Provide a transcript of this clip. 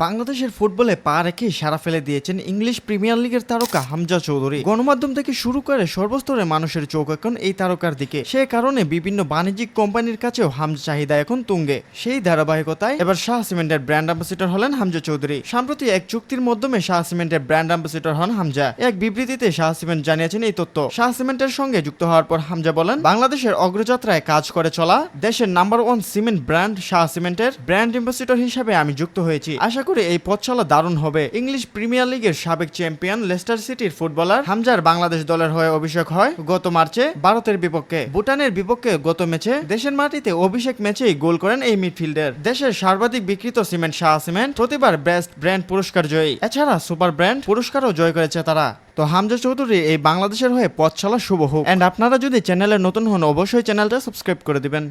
বাংলাদেশের ফুটবলে পা রেখে সারা ফেলে দিয়েছেন ইংলিশ প্রিমিয়ার লিগের তারকা হামজা চৌধুরী। গণমাধ্যম থেকে শুরু করে সর্বস্তরে মানুষের চোখ এখন এই তারকার দিকে। সে কারণে বিভিন্ন বাণিজ্যিক কোম্পানির কাছেও হামজা চাহিদা এখন তুঙ্গে। সেই ধারাবাহিকতায় এবার শাহ সিমেন্টের ব্র্যান্ড অ্যাম্বাসিডর হলেন হামজা চৌধুরী। সম্প্রতি এক চুক্তির মাধ্যমে শাহ সিমেন্টের ব্র্যান্ড অ্যাম্বাসিডর হন হামজা। এক বিবৃতিতে শাহ সিমেন্ট জানিয়েছেন এই তথ্য। শাহ সিমেন্টের সঙ্গে যুক্ত হওয়ার পর হামজা বলেন, বাংলাদেশের অগ্রযাত্রায় কাজ করে চলা দেশের number one cement brand Shah সিমেন্টের ব্র্যান্ড অ্যাম্বাসিডর হিসাবে আমি যুক্ত হয়েছি। আশা করি এই পথ দারুণ হবে। ইংলিশ প্রিমিয়ার লিগের সাবেক চ্যাম্পিয়ন লেস্টার সিটির ফুটবলার হামজার বাংলাদেশ দলের হয়ে অভিষেক হয় গত মার্চে ভারতের বিপক্ষে। ভুটানের বিপক্ষে গত ম্যাচে দেশের মাটিতে অভিষেক ম্যাচেই গোল করেন এই মিডফিল্ডার। দেশের সর্বাধিক বিক্রিত সিমেন্ট শাহ সিমেন্ট, প্রতিবার বেস্ট ব্র্যান্ড পুরস্কার জয়ী। এছাড়া সুপার ব্র্যান্ড পুরস্কারও জয় করেছে তারা। তো হামজা চৌধুরী এই বাংলাদেশের হয়ে পথ চলা শুভ হোক। এন্ড আপনারা যদি চ্যানেলে নতুন হন, অবশ্যই চ্যানেলটা সাবস্ক্রাইব করে দিবেন।